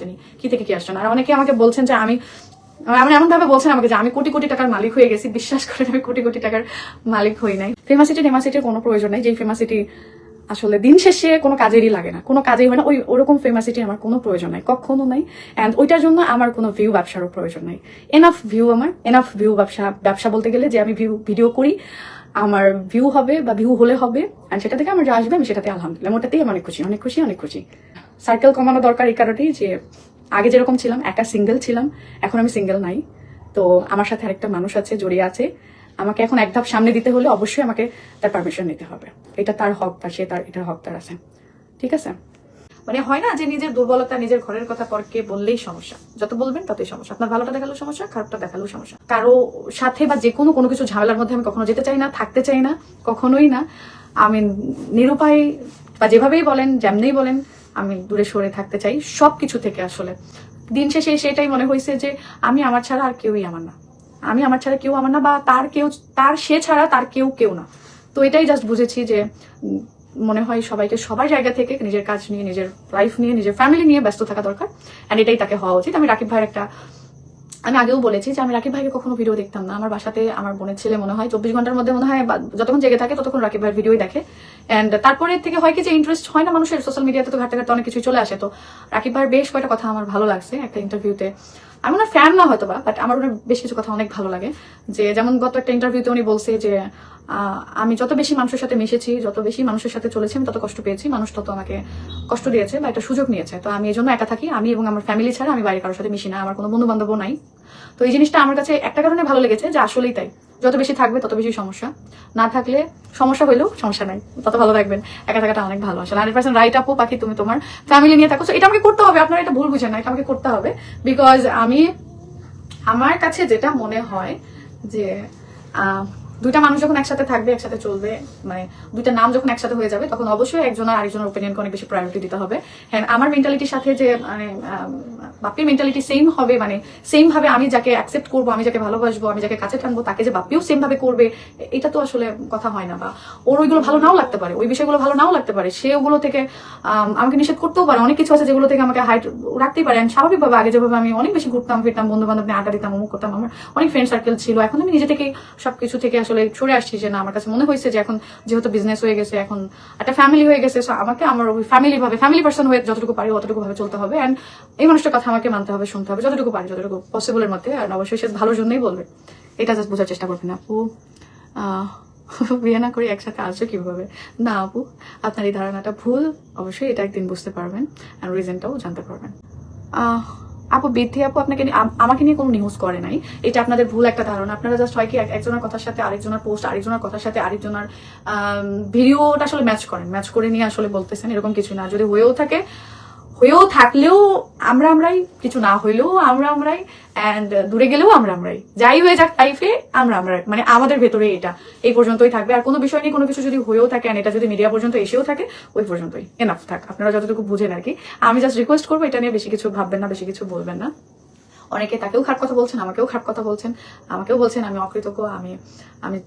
জানি কি থেকে কি আসছে? না আর অনেকে আমাকে বলছেন যে আমি এমন ভাবে বলছেন আমাকে যে আমি কোটি কোটি টাকার মালিক হয়ে গেছি, বিশ্বাস করেন, আমি কোটি কোটি টাকার মালিক হই নাই। ফেমাসিটি ফেমাসিটির কোনো প্রয়োজন নেই, যেই ফেমাসিটি আসলে দিন শেষে কোনো কাজেরই লাগে না, কোনো কাজেই হয় না, ওই ওরকম ফেমাসিটি আমার কোনো প্রয়োজন নাই, কখনো নাই। অ্যান্ড ওইটার জন্য আমার কোনো ভিউ ব্যবসারও প্রয়োজন নাই। এনাফ ভিউ আমার এনাফ ভিউ ব্যবসা ব্যবসা বলতে গেলে যে আমি ভিউ ভিডিও করি, আমার ভিউ হবে বা ভিউ হলে হবে আর সেটা থেকে আমার যা আসবে আমি সেটাতে আলহামদুলিল্লাহ ওটাতেই আমি অনেক খুশি অনেক খুশি অনেক খুশি। সার্কেল কমানো দরকার এই কারণেই যে আগে যেরকম ছিলাম একা সিঙ্গেল ছিলাম, এখন আমি সিঙ্গেল নাই। তো আমার সাথে আরেকটা মানুষ আছে, জড়িয়ে আছে। আমাকে এখন এক ধাপ সামনে দিতে হলে অবশ্যই আমাকে তার পারমিশন নিতে হবে। এটা তার হক তার সে তার, এটার হক তার আছে। ঠিক আছে? মানে হয় না যে নিজের দুর্বলতা, নিজের ঘরের কথা পরকে বললেই সমস্যা। যত বলবেন ততই সমস্যা। আপনার ভালোটা দেখালেও সমস্যা, খারাপটা দেখালেও সমস্যা। কারও সাথে বা যে কোনো কোনো কিছু ঝামেলার মধ্যে আমি কখনো যেতে চাই না, থাকতে চাই না, কখনোই না। আমি নিরুপায় বা যেভাবেই বলেন, যেমনেই বলেন আমি দূরে সরে থাকতে চাই সব কিছু থেকে আসলে। দিন শেষে সেটাই মনে হয়েছে যে, আমি আমার ছাড়া আর কেউই আমার না। আমি আমার ছাড়া কেউ আমার না বা তার কেউ, তার সে ছাড়া তার কেউ কেউ না। তো এটাই জাস্ট বুঝেছি যে মনে হয় সবাইকে সবার জায়গা থেকে নিজের কাজ নিয়ে, নিজের লাইফ নিয়ে, নিজের ফ্যামিলি নিয়ে ব্যস্ত থাকা দরকার। অ্যান্ড এটাই তাকে হওয়া উচিত। আমি রাকিব ভাইয়ের একটা আমি আগেও বলেছি যে আমি রাকিব ভাইকে কখনো ভিডিও দেখতাম না। আমার বাসাতে আমার বোনের ছেলে মনে হয়, চব্বিশ ঘণ্টার মধ্যে মনে হয় যতক্ষণ জেগে থাকে ততক্ষণ রাকিব ভাইয়ের ভিডিও দেখে। অ্যান্ড তারপরে থেকে হয় কি যে ইন্টারেস্ট হয় না মানুষের সোশ্যাল মিডিয়াতে তো ঘাটতে ঘাটতে অনেক কিছু চলে আসে। তো রাকিব ভাইয়ের বেশ কয়েকটা কথা আমার ভালো লাগছে একটা ইন্টারভিউতে আমি ওনার ফ্যান না হয়তো বা বাট আমার ওনার বেশ কিছু কথা অনেক ভালো লাগে। যে যেমন গত একটা ইন্টারভিউতে উনি বলছে যে আমি যত বেশি মানুষের সাথে মিশেছি, যত বেশি মানুষের সাথে চলেছি, আমি তত কষ্ট পেয়েছি, মানুষ তত আমাকে কষ্ট দিয়েছে বা একটা সুযোগ নিয়েছে। তো আমি এই জন্য একা থাকি, আমি এবং আমার ফ্যামিলি ছাড়া আমি বাইরে কারোর সাথে মিশি না, আমার কোনো বন্ধু বান্ধবও নাই। তো এই জিনিসটা আমার কাছে একটা কারণে ভালো লেগেছে যে আসলেই তাই। যত বেশি থাকবে, তত বেশি সমস্যা। না থাকলে সমস্যা হইলেও সমস্যা নাই। তত ভালো থাকবেন। একা থাকাটা অনেক ভালো। আসলে হান্ড্রেড পার্সেন্ট রাইট আপও পাখি তুমি তোমার ফ্যামিলি নিয়ে থাকো। এটা আমাকে করতে হবে। আপনারা এটা ভুল বুঝেন না। এটা আমাকে করতে হবে। বিকজ আমি, আমার কাছে যেটা মনে হয় যে দুইটা মানুষ যখন একসাথে থাকবে একসাথে চলবে মানে দুইটা নাম যখন একসাথে হয়ে যাবে তখন অবশ্যই একজন আর আরেকজনের ওপিনিয়নকে অনেক বেশি প্রায়োরিটি দিতে হবে। হ্যাঁ আমার মেন্টালিটির সাথে যে মানে আহ, বাপ্পির মেন্টালিটি সেম হবে মানে সেম ভাবে আমি যাকে অ্যাকসেপ্ট করব আমি যাকে ভালোবাসবো আমি যাকে কাছে টানবো তাকে যে বাপ্পিও সেম ভাবে করবে এটা তো আসলে কথা হয় না বা ওর ওইগুলো ভালো নাও লাগতে পারে ওই বিষয়গুলো ভালো নাও লাগতে পারে সে ওগুলো থেকে আমাকে নিষেধ করতেও পারে অনেক কিছু আছে যেগুলো থেকে আমাকে হাইট রাখতেই পারে। স্বাভাবিকভাবে আগে যেভাবে আমি অনেক বেশি ঘুরতাম ফিরতাম বন্ধু বান্ধব আড্ডা দিতাম অমুক করতাম আমার অনেক ফ্রেন্ড সার্কেল ছিল এখন আমি নিজে থেকেই সবকিছু থেকে আসলে সরে আসছি যে না আমার কাছে মনে হয়েছে যে এখন যেহেতু বিজনেস হয়ে গেছে এখন একটা ফ্যামিলি হয়ে গেছে so আমাকে আমার ওই ফ্যামিলি ভাবে ফ্যামিলি পার্সন হয়ে যতটুকু পারি অতটুকু ভাবে চলতে হবে অ্যান্ড এই মানুষটার কথা আমাকে মানতে হবে শুনতে হবে যতটুকু পারি যতটুকু পসিবলের মধ্যে আর অবশ্যই সে ভালোর জন্যই বলবে। এটা জাস্ট বোঝার চেষ্টা করবেন। আপু বিয়ে না করে একসাথে আসছো কীভাবে? না আপু আপনার এই ধারণাটা ভুল অবশ্যই এটা একদিন বুঝতে পারবেন আর রিজনটাও জানতে পারবেন। আহ, আপু, বৃদ্ধি আপু আপনাকে আমাকে নিয়ে কোনো নিউজ করে নাই। এটা আপনাদের ভুল একটা ধারণা। আপনারা জাস্ট হয় কি একজনের কথার সাথে আরেকজনের পোস্ট আরেকজনের কথার সাথে আরেকজনের ভিডিওটা আসলে ম্যাচ করেন। ম্যাচ করে নিয়ে আসলে বলতেছেন, এরকম কিছু না। যদি হয়েও থাকে হয়েও থাকলেও আমরা আমরাই, কিছু না হইলেও আমরা আমরাই অ্যান্ড দূরে গেলেও আমরা আমরাই। যাই হয়ে যাক লাইফে আমরা আমরা মানে আমাদের ভেতরে এটা। এই পর্যন্তই থাকবে। আর কোনো বিষয় নিয়ে কোনো কিছু যদি হয়েও থাকে, and এটা যদি মিডিয়া পর্যন্ত এসেও থাকে, ওই পর্যন্তই। এনাফ থাক। আপনারা যতটুকু বুঝেন আর কি। আমি জাস্ট রিকোয়েস্ট করব, এটা নিয়ে বেশি কিছু ভাববেন না, বেশি কিছু বলবেন না। অনেকে তাকেও খারাপ কথা বলছেন, আমাকেও খারাপ কথা বলছেন, আমাকেও বলছেন, আমি অকৃতজ্ঞ, আমি আমি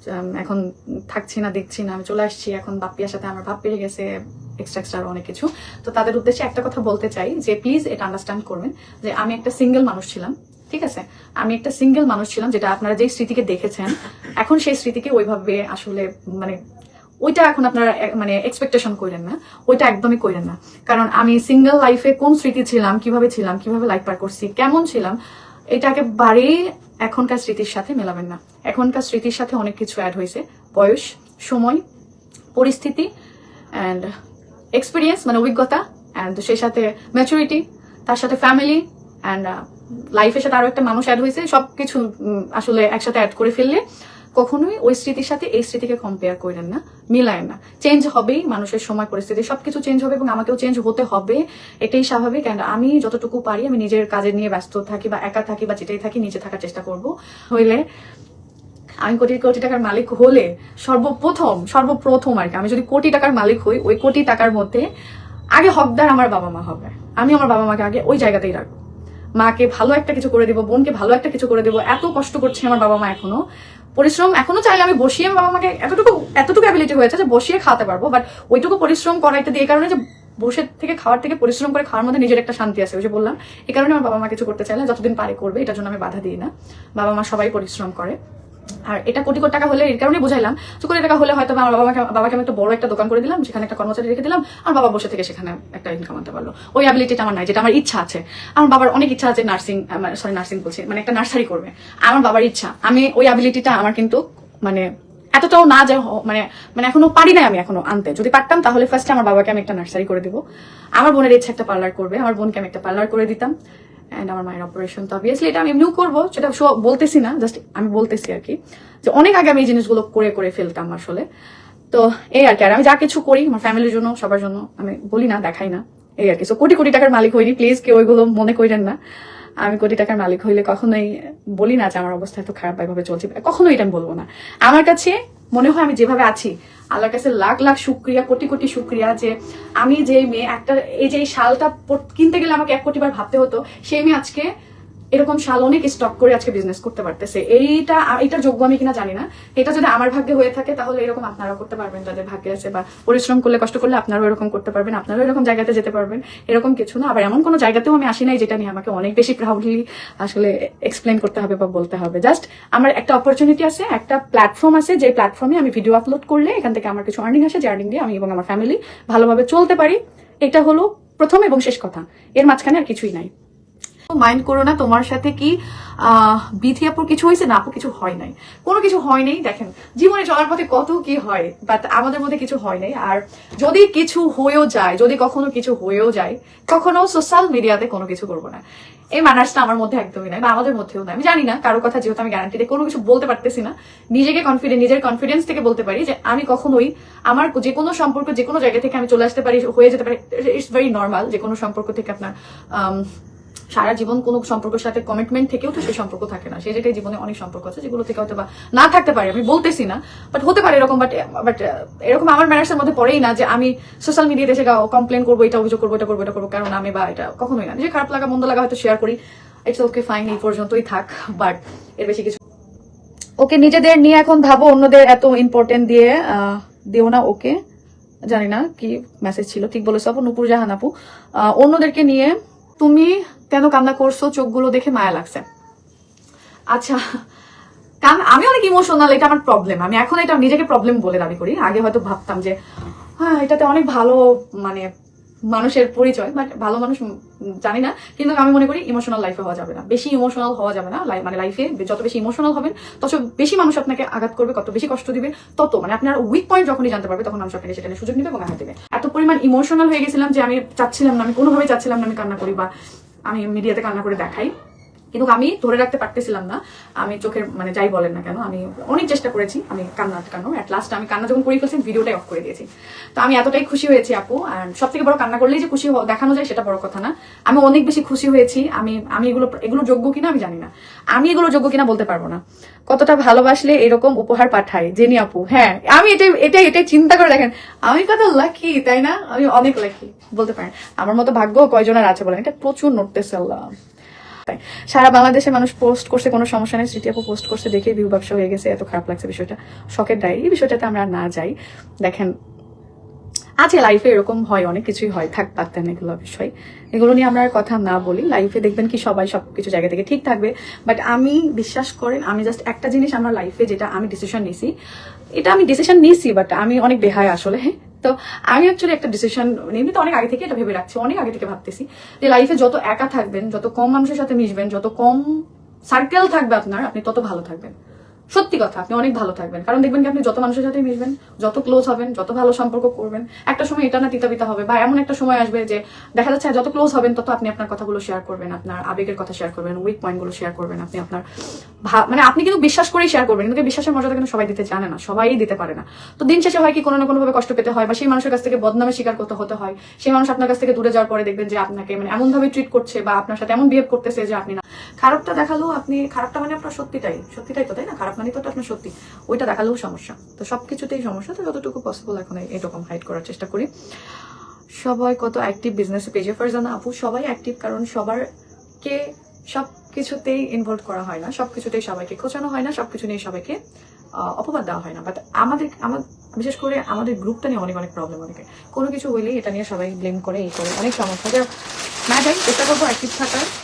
এখন থাকছি না, দেখছি না, আমি চলে আসছি, এখন বাপ্পিয়ার সাথে আমার ভাব পেয়ে গেছে এক্সট্রা এক্সট্রা অনেক কিছু। তো তাদের উদ্দেশ্যে একটা কথা বলতে চাই যে প্লিজ এটা আন্ডারস্ট্যান্ড করবেন যে, আমি একটা সিঙ্গেল মানুষ ছিলাম, ঠিক আছে? আমি একটা সিঙ্গেল মানুষ ছিলাম যেটা আপনারা যেই স্মৃতিকে দেখেছেন, এখন সেই স্মৃতিকে ওইভাবে আসলে মানে ওইটা এখন আপনারা মানে এক্সপেকটেশন করেন না, ওইটা একদমই করেন না। কারণ আমি সিঙ্গেল লাইফে কোন স্মৃতি ছিলাম, কীভাবে ছিলাম, কীভাবে লাইফ পার করছি, কেমন ছিলাম এটা একেবারেই এখনকার স্মৃতির সাথে মেলাবেন না। এখনকার স্মৃতির সাথে অনেক কিছু অ্যাড হয়েছে। বয়স, সময়, পরিস্থিতি অ্যান্ড এক্সপিরিয়েন্স মানে অভিজ্ঞতা অ্যান্ড সেই সাথে ম্যাচুরিটি তার সাথে ফ্যামিলি অ্যান্ড লাইফের সাথে আরও একটা মানুষ অ্যাড হয়েছে সবকিছু উম, আসলে একসাথে অ্যাড করে ফেললে কখনোই ওই স্মৃতির সাথে এই স্মৃতিকে কম্পেয়ার করেন না মিলায়েন না। চেঞ্জ হবেই মানুষের সময় পরিস্থিতি সবকিছু চেঞ্জ হবে এবং আমাকেও চেঞ্জ হতে হবে এটাই স্বাভাবিক অ্যান্ড আমি যতটুকু পারি আমি নিজের কাজে নিয়ে ব্যস্ত থাকি বা একা থাকি বা যেটাই থাকি নিজে থাকার চেষ্টা করব। হইলে আমি কোটি কোটি টাকার মালিক হলে সর্বপ্রথম সর্বপ্রথম আর কি, আমি যদি কোটি টাকার মালিক হই, ওই কোটি টাকার মধ্যে আগে হকদার আমার বাবা মা হবে। আমি আমার বাবা মাকে আগে ওই জায়গাতেই রাখব। মাকে ভালো একটা কিছু করে দেবো, বোনকে ভালো একটা কিছু করে দেবো, এত কষ্ট করছে আমার বাবা মা এখনও। পরিশ্রম এখনও চাইলে আমি বসিয়ে বাবা মাকে এতটুকু এতটুকু অ্যাবিলিটি হয়েছে যে বসিয়ে খাওয়াতে পারব বাট ওইটুকু পরিশ্রম করাইতে দিয়ে এই কারণে যে বসে থেকে খাওয়ার থেকে পরিশ্রম করে খাওয়ার মধ্যে নিজের একটা শান্তি আছে, ওই যে বললাম। এই কারণে আমার বাবা মা কিছু করতে চাইলে যতদিন পারে করবে, এটার জন্য আমি বাধা দিই না। বাবা মা সবাই পরিশ্রম করে। আর এটা কোটি কোটি টাকা হলে এর কারণে বুঝাইলাম, তো কোটি টাকা হলে হয়তো আমার বাবাকে বাবাকে আমি একটা বড় একটা দোকান করে দিলাম সেখানে একটা কর্মচারী রেখে দিলাম, আর বাবা বসে থেকে সেখানে একটা ইনকাম আনতে পারল। ওই অ্যাবিলিটিটা আমার নাই, যেটা আমার ইচ্ছা আছে। আমার বাবার অনেক ইচ্ছা আছে নার্সিং সরি নার্সিং বলছি মানে একটা নার্সারি করবে। আমার বাবার ইচ্ছা। আমি ওই অ্যাবিলিটিটা আমার কিন্তু মানে এতটাও না যে মানে মানে এখনও পারি না আমি এখনও আনতে। যদি পারতাম, তাহলে ফার্স্টে আমার বাবাকে আমি একটা নার্সারি করে দিব। আমার বোনের ইচ্ছা একটা পার্লার করবে, আমার বোনকে আমি একটা পার্লার করে দিতাম। অ্যান্ড আমার মায়ের অপারেশন তো অবভিয়াসলি এটা আমি এমনিও করব, সেটা বলতেছি না জাস্ট আমি বলতেছি আর কি, যে অনেক আগে আমি এই জিনিসগুলো করে করে ফেলতাম আসলে। তো এই আর কি, আর আমি যা কিছু করি, আমার ফ্যামিলির জন্য, সবার জন্য, আমি বলি না, দেখাই না, এই আর কি। সো কোটি কোটি টাকার মালিক হইনি প্লিজ কেউ ওইগুলো মনে করেন না। আমি কোটি টাকার মালিক হইলে কখনোই বলি না যে আমার অবস্থা এত খারাপ এভাবে চলছে, কখনোই এটা আমি বলব না। আমার কাছে মনে হয় আমি যেভাবে আছি আল্লাহর কাছে লাখ লাখ শুক্রিয়া, কোটি কোটি শুক্রিয়া যে আমি যে মেয়ে একটা এই যে এই শালটা কিনতে গেলে আমাকে এক কোটি বার ভাবতে হতো, সেই মেয়ে আজকে এরকম শাল অনেক স্টক করে আজকে বিজনেস করতে পারতেছে? এইটা এটা যোগ্য আমি কিনা জানি না। এটা যদি আমার ভাগ্যে হয়ে থাকে, তাহলে এরকম আপনারাও করতে পারবেন। যাদের ভাগ্যে আছে বা পরিশ্রম করলে, কষ্ট করলে আপনারাও এরকম করতে পারবেন, আপনারাও এরকম জায়গাতে যেতে পারবেন। এরকম কিছু না। আবার এমন কোনো জায়গাতেও আমি আসি নাই যেটা নিয়ে আমাকে অনেক বেশি প্রাউডলি আসলে এক্সপ্লেন করতে হবে বা বলতে হবে। জাস্ট আমার একটা অপরচুনিটি আছে, একটা প্ল্যাটফর্ম আছে। যে প্ল্যাটফর্মে আমি ভিডিও আপলোড করলে, এখান থেকে আমার কিছু আর্নিং আসে, যে আর্নিং দিয়ে আমি এবং আমার ফ্যামিলি ভালোভাবে চলতে পারি। এটা হলো প্রথম এবং শেষ কথা। এর মাঝখানে আর কিছুই নাই। মাইন্ড করো না, তোমার সাথে কি বিথি আপুর কিছু হয়েছে? না, আপু কিছু হয় নাই। কোনো কিছু হয় নাই, দেখেন, জীবনে চলার পথে কত কি হয় বাট আমাদের মধ্যে কিছু হয় নাই। আর যদি কিছু হয়েও যায়, যদি কখনো কিছু হয়েও যায়, কখনো সোশ্যাল মিডিয়াতে কোনো কিছু করব না। এই ম্যানার্সটা আমার মধ্যে একদমই নাই, বা আমাদের মধ্যেও নাই। আমি জানি না, কারও কথা যেহেতু আমি গ্যারান্টি দিয়ে কোনো কিছু বলতে পারতেছি না, নিজেকে কনফিডেন্ট নিজের কনফিডেন্স থেকে বলতে পারি যে আমি কখনোই আমার যে কোনো সম্পর্ক, যে কোনো জায়গা থেকে আমি চলে আসতে পারি, হয়ে যেতে পারি ইটস ভেরি নর্মাল যে কোনো সম্পর্ক থেকে আপনার সারা জীবন কোনো সম্পর্কের সাথে কমিটমেন্ট থেকেও তো সেই সম্পর্ক থাকে না। সেই জায়গায় জীবনে অনেক সম্পর্ক আছে, যেগুলো থেকে হয়তো বা না থাকতে পারে, আমি বলতেছি না বাট হতে পারে এরকম বাট বাট এরকম আমার ম্যানার্সের মধ্যে পড়েই না যে আমি সোশ্যাল মিডিয়াতে এসে কমপ্লেন করব, এটা অভিযোগ করব, এটা করব এটা করব, কারণ আমি বা এটা কখনোই না। যে খারাপ লাগা, মন্দ লাগা হয়তো শেয়ার করি ইটস ওকে ফাইন এই পর্যন্তই থাক বাট এর বেশি কিছু ওকে নিজেদের নিয়ে এখন ভাবো, অন্যদের এত ইম্পর্টেন্ট দিয়ে দিও না ওকে। জানি না কি মেসেজ ছিল, ঠিক বলেছ আপু, নুপুর জাহান আপু। অন্যদেরকে নিয়ে তুমি কেন কান্না করছ? চোখগুলো দেখে মায়া লাগছে। আচ্ছা কারণ আমি অনেক ইমোশনাল এটা আমার প্রবলেম আমি এখন এটা নিজেকে প্রবলেম বলে দাবি করি। আগে হয়তো ভাবতাম যে হ্যাঁ এটাতে অনেক ভালো মানে মানুষের পরিচয় বাট ভালো মানুষ জানি না, কিন্তু আমি মনে করি ইমোশনাল লাইফে হওয়া যাবে না। বেশি ইমোশনাল হওয়া যাবে না মানে লাইফে যত বেশি ইমোশনাল হবেন, তত বেশি মানুষ আপনাকে আঘাত করবে, কত বেশি কষ্ট দিবে, তত মানে আপনার উইক পয়েন্ট যখনই জানতে পারবে, তখন মানুষ আপনাকে সেটা সুযোগ নেবে এবং আঘাত দেবে। এত পরিমাণ ইমোশনাল হয়ে গেছিলাম যে আমি চাচ্ছিলাম না, আমি কোনোভাবে চাচ্ছিলাম না আমি কান্না করি বা আমি মিডিয়াতে কান্না করে দেখাই। কিন্তু আমি ধরে রাখতে পারতেছিলাম না। আমি চোখের মানে যাই বলেন না কেন, আমি অনেক চেষ্টা করেছি, আমি কান্না আটকানো। অ্যাট লাস্ট আমি কান্না যখন করে ফেলছি ভিডিওটাই অফ করে দিয়েছি। তো আমি এতটাই খুশি হয়েছি আপু আর সব থেকে বড় কান্না করলেই যে খুশি দেখানো যায়, সেটা বড় কথা না। আমি অনেক বেশি খুশি হয়েছি, আমি আমি এগুলো এগুলো যোগ্য কিনা আমি জানি না। আমি এগুলো যোগ্য কিনা বলতে পারব না। কতটা ভালোবাসলে এরকম উপহার পাঠাই জেনি আপু। হ্যাঁ আমি এটাই এটাই এটাই চিন্তা করে দেখেন, আমি কত লাকি তাই না? আমি অনেক লাকি বলতে পারেন। আমার মতো ভাগ্য কয়জনের আছে বলেন? এটা প্রচুর নড়তেছে আল্লাহ। সারা বাংলাদেশের মানুষ পোস্ট করছে, কোনো সমস্যা নেই। স্মৃতি আপু পোস্ট করছে দেখে ভিউ ব্যবসা হয়ে গেছে। এত খারাপ লাগছে বিষয়টা। শখের ডায়েরি এই বিষয়টাতে আমরা না যাই। দেখেন আছে লাইফে এরকম হয়, অনেক কিছুই হয়। থাক পারতেন এগুলো বিষয়। এগুলো নিয়ে আমরা কথা না বলি। লাইফে দেখবেন কি সবাই সব কিছু জায়গা থেকে ঠিক থাকবে। বাট আমি বিশ্বাস করেন, আমি জাস্ট একটা জিনিস আমার লাইফে যেটা আমি ডিসিশন নিছি, এটা আমি ডিসিশন নিছি বাট আমি অনেক বেহায় আসলে। হ্যাঁ তো আমি অ্যাকচুয়ালি একটা ডিসিশন এমনি তো অনেক আগে থেকে এটা ভেবে রাখছি, অনেক আগে থেকে ভাবতেছি যে লাইফে যত একা থাকবেন, যত কম মানুষের সাথে মিশবেন, যত কম সার্কেল থাকবে আপনার, আপনি তত ভালো থাকবেন। সত্যি কথা, আপনি অনেক ভালো থাকবেন। কারণ দেখবেন কি, আপনি যত মানুষের সাথে মিশবেন, যত ক্লোজ হবেন, যত ভালো সম্পর্ক করবেন, একটা সময় এটা না তিতা বিতা হবে, বা এমন একটা সময় আসবে যে দেখা যাচ্ছে, যত ক্লোজ হবেন, তত আপনি আপনার কথাগুলো শেয়ার করবেন, আপনার আবেগের কথা শেয়ার করবেন উইক পয়েন্টগুলো শেয়ার করবেন, আপনি আপনার মানে আপনি কিন্তু বিশ্বাস করেই শেয়ার করবেন, কিন্তু বিশ্বাসের মর্যাদা কিন্তু সবাই দিতে জানে না, সবাই দিতে পারে না। তো দিন শেষে হয় কি, কোনো না কোনো ভাবে কষ্ট পেতে হয়, বা সেই মানুষের কাছ থেকে বদনামে স্বীকার করতে হতে হয়, সেই মানুষ আপনার কাছ থেকে দূরে যাওয়ার পরে দেখবেন যে আপনাকে মানে এমন ভাবে ট্রিট করছে, বা আপনার সাথে এমন বিহেভ করতেছে যে আপনি না। খারাপটা দেখালেও আপনি, খারাপটা মানে আপনার সত্যিটাই সত্যিটাই তো, তাই না? খারাপ মানে তো আপনার সত্যি। ওইটা দেখালেও সমস্যা। তো সব কিছুতেই সমস্যা, তো যতটুকু পসিবল এখন এরকম হাইড করার চেষ্টা করি। সবাই কত অ্যাক্টিভ বিজনেস পেজে ফারজানা আপু, সবাই অ্যাক্টিভ কারণ সবারকে সব কিছুতেই ইনভলভ করা হয় না। সব কিছুতেই সবাইকে খোঁচানো হয় না সব কিছু নিয়ে সবাইকে অপবাদ দেওয়া হয় না। বাট আমাদের, আমার, বিশেষ করে আমাদের গ্রুপটা নিয়ে অনেক অনেক প্রবলেম অনেকে। কোনো কিছু হইলেই এটা নিয়ে সবাই ব্লেম করে, এই করে। অনেক সমস্যা। যা না যাই চেষ্টা করব অ্যাক্টিভ থাকার।